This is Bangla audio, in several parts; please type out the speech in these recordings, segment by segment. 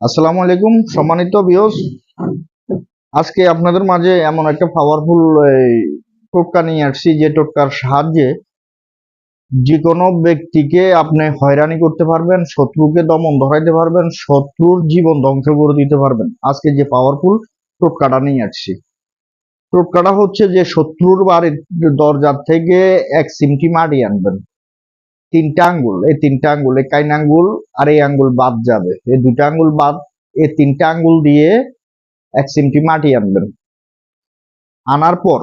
আসসালামু আলাইকুম, সম্মানিত বিয়স আজকে আপনাদের মাঝে এমন একটা পাওয়ারফুল টোটকা নিয়ে আসছি, যে টোটকার সাহায্যে যে কোনো ব্যক্তিকে আপনি হয়রানি করতে পারবেন, শত্রুকে দমন ধরাইতে পারবেন, শত্রুর জীবন ধ্বংস করে দিতে পারবেন। আজকে যে পাওয়ারফুল টোটকাটা নিয়ে আসছি। টোটকাটা হচ্ছে যে শত্রুর বাড়ির দরজার থেকে এক সিমটি মাটি আনবেন। তিনটা আঙ্গুল, এই তিনটা আঙ্গুল, এই কাইন আঙ্গুল আর এই আঙ্গুল বাদ যাবে। এই দুটা আঙ্গুল বাদ, এই তিনটা আঙ্গুল দিয়ে এক সিমটি মাটি আনবেন। আনার পর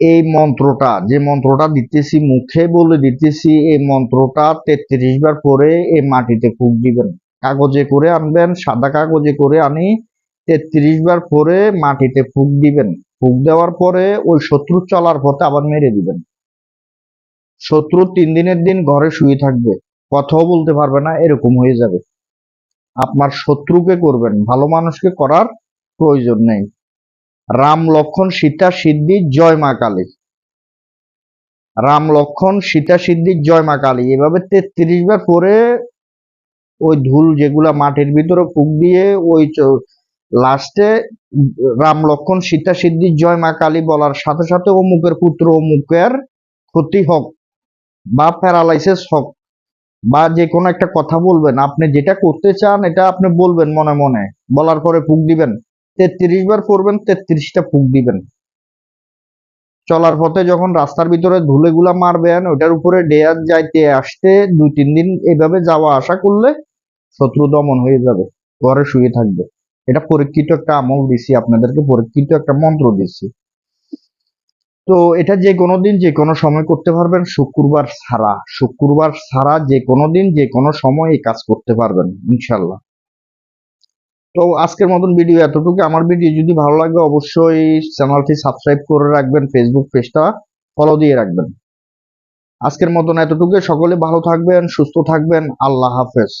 এই মন্ত্রটা, যে মন্ত্রটা দিতেছি, মুখে বলে দিতেছি, এই মন্ত্রটা তেত্রিশ বার পরে এই মাটিতে ফুক দিবেন। কাগজে করে আনবেন, সাদা কাগজে করে আনি, তেত্রিশ বার পরে মাটিতে ফুক দিবেন। ফুক দেওয়ার পরে ওই শত্রু চলার পথে আবার মেরে দিবেন। শত্রু তিন দিনের দিন ঘরে শুয়ে থাকবে, কথাও বলতে পারবে না, এরকম হয়ে যাবে। আপনার শত্রুকে করবেন, ভালো মানুষকে করার প্রয়োজন নেই। রাম লক্ষণ সীতা সিদ্ধি, জয় মা কালী। রাম লক্ষণ সীতা সিদ্ধি, জয় মা কালী। এভাবে তেত্রিশ বার পরে ওই ধুল যেগুলা মাটির ভিতরে ফুক দিয়ে ওই লাস্টে রাম লক্ষণ সীতা সিদ্ধি, জয় মা কালী বলার সাথে সাথে অমুকের পুত্র অমুকের ক্ষতি হোক। বা প্যারালাইসিস হোক, বা যে কোনো একটা কথা বলবেন, আপনি যেটা করতে চান এটা আপনি বলবেন মনে মনে, বলার পরে ফুক দিবেন। তেত্রিশ বার করবেন, তেত্রিশটা ফুক দিবেন। চলার পথে যখন রাস্তার ভিতরে ধুলেগুলা মারবেন, ওটার উপরে ডেয়ার যাইতে আসতে দুই তিন দিন এভাবে যাওয়া আসা করলে শত্রু দমন হয়ে যাবে, ঘরে শুয়ে থাকবে। এটা পরীক্ষিত একটা আমল দিছি, আপনাদেরকে পরীক্ষিত একটা মন্ত্র দিছি। তো এটা যে কোনো দিন যে কোনো সময় করতে পারবেন, শুক্রবার ছাড়া। শুক্রবার ছাড়া যে কোনো দিন যে কোনো সময় এই কাজ করতে পারবেন ইনশাল্লাহ তো আজকের মতন ভিডিও এতটুকু। আমার ভিডিও যদি ভালো লাগে অবশ্যই চ্যানেলটি সাবস্ক্রাইব করে রাখবেন ফেসবুক পেজটা ফলো দিয়ে রাখবেন। আজকের মতন এতটুকু। সকলে ভালো থাকবেন, সুস্থ থাকবেন। আল্লাহ হাফেজ।